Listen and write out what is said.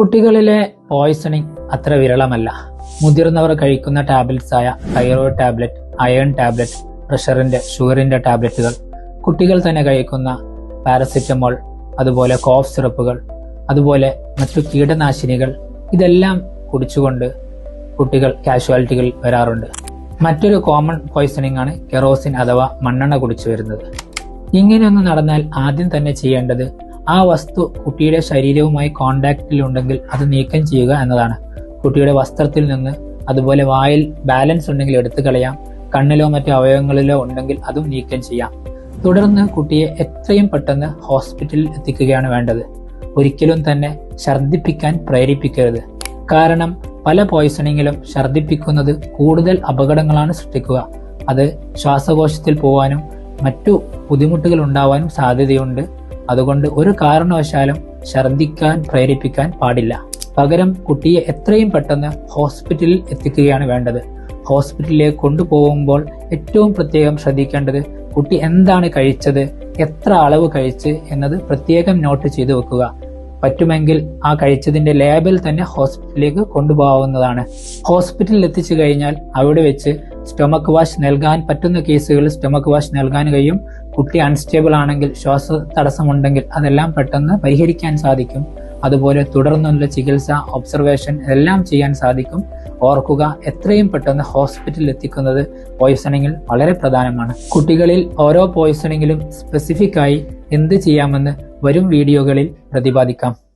കുട്ടികളിലെ പോയ്സണിങ് അത്ര വിരളമല്ല. മുതിർന്നവർ കഴിക്കുന്ന ടാബ്ലറ്റ്സ് ആയ തൈറോയ്ഡ് ടാബ്ലറ്റ് അയൺ ടാബ്ലറ്റ് പ്രഷറിന്റെ ഷുഗറിന്റെ ടാബ്ലറ്റുകൾ കുട്ടികൾ തന്നെ കഴിക്കുന്ന പാരസിറ്റമോൾ അതുപോലെ കോഫ് സിറപ്പുകൾ അതുപോലെ മറ്റു കീടനാശിനികൾ ഇതെല്ലാം കുടിച്ചുകൊണ്ട് കുട്ടികൾ കാഷ്വാലിറ്റികൾ വരാറുണ്ട്. മറ്റൊരു കോമൺ പോയ്സണിംഗ് ആണ് കെറോസിൻ അഥവാ മണ്ണെണ്ണ കുടിച്ചു വരുന്നത്. ഇങ്ങനെയൊന്ന് നടന്നാൽ ആദ്യം തന്നെ ചെയ്യേണ്ടത് ആ വസ്തു കുട്ടിയുടെ ശരീരവുമായി കോണ്ടാക്റ്റിൽ ഉണ്ടെങ്കിൽ അത് നീക്കം ചെയ്യുക എന്നതാണ്. കുട്ടിയുടെ വസ്ത്രത്തിൽ നിന്ന് അതുപോലെ വായിൽ ബാലൻസ് ഉണ്ടെങ്കിൽ എടുത്തു കളയാം. കണ്ണിലോ മറ്റു അവയവങ്ങളിലോ ഉണ്ടെങ്കിൽ അതും നീക്കം ചെയ്യാം. തുടർന്ന് കുട്ടിയെ എത്രയും പെട്ടെന്ന് ഹോസ്പിറ്റലിൽ എത്തിക്കുകയാണ് വേണ്ടത്. ഒരിക്കലും തന്നെ ഛർദ്ദിപ്പിക്കാൻ പ്രേരിപ്പിക്കരുത്. കാരണം പല പോയിസണിങ്ങിലും ഛർദ്ദിപ്പിക്കുന്നത് കൂടുതൽ അപകടങ്ങളാണ് സൃഷ്ടിക്കുക. അത് ശ്വാസകോശത്തിൽ പോവാനും മറ്റു ബുദ്ധിമുട്ടുകൾ ഉണ്ടാവാനും സാധ്യതയുണ്ട്. അതുകൊണ്ട് ഒരു കാരണവശാലും ഛർദ്ദിക്കാൻ പ്രേരിപ്പിക്കാൻ പാടില്ല. പകരം കുട്ടിയെ എത്രയും പെട്ടെന്ന് ഹോസ്പിറ്റലിൽ എത്തിക്കുകയാണ് വേണ്ടത്. ഹോസ്പിറ്റലിലേക്ക് കൊണ്ടുപോകുമ്പോൾ ഏറ്റവും പ്രത്യേകം ശ്രദ്ധിക്കേണ്ടത് കുട്ടി എന്താണ് കഴിച്ചത് എത്ര അളവ് കഴിച്ച് എന്നത് പ്രത്യേകം നോട്ട് ചെയ്തു വെക്കുക. പറ്റുമെങ്കിൽ ആ കഴിച്ചതിന്റെ ലേബൽ തന്നെ ഹോസ്പിറ്റലിലേക്ക് കൊണ്ടുപോകാവുന്നതാണ്. ഹോസ്പിറ്റലിൽ എത്തിച്ചു കഴിഞ്ഞാൽ അവിടെ വെച്ച് സ്റ്റൊമക് വാഷ് നൽകാൻ പറ്റുന്ന കേസുകളിൽ സ്റ്റൊമക് വാഷ് നൽകാൻ കഴിയും. കുട്ടി അൺസ്റ്റേബിൾ ആണെങ്കിൽ ശ്വാസ തടസ്സമുണ്ടെങ്കിൽ അതെല്ലാം പെട്ടെന്ന് പരിഹരിക്കാൻ സാധിക്കും. അതുപോലെ തുടർന്നുള്ള ചികിത്സ ഒബ്സർവേഷൻ എല്ലാം ചെയ്യാൻ സാധിക്കും. ഓർക്കുക എത്രയും പെട്ടെന്ന് ഹോസ്പിറ്റലിൽ എത്തിക്കുന്നത് പോയിസണിങ്ങിൽ വളരെ പ്രധാനമാണ്. കുട്ടികളിൽ ഓരോ പോയിസണിങ്ങിലും സ്പെസിഫിക്കായി എന്ത് ചെയ്യാമെന്ന് വരും വീഡിയോകളിൽ പ്രതിപാദിക്കാം.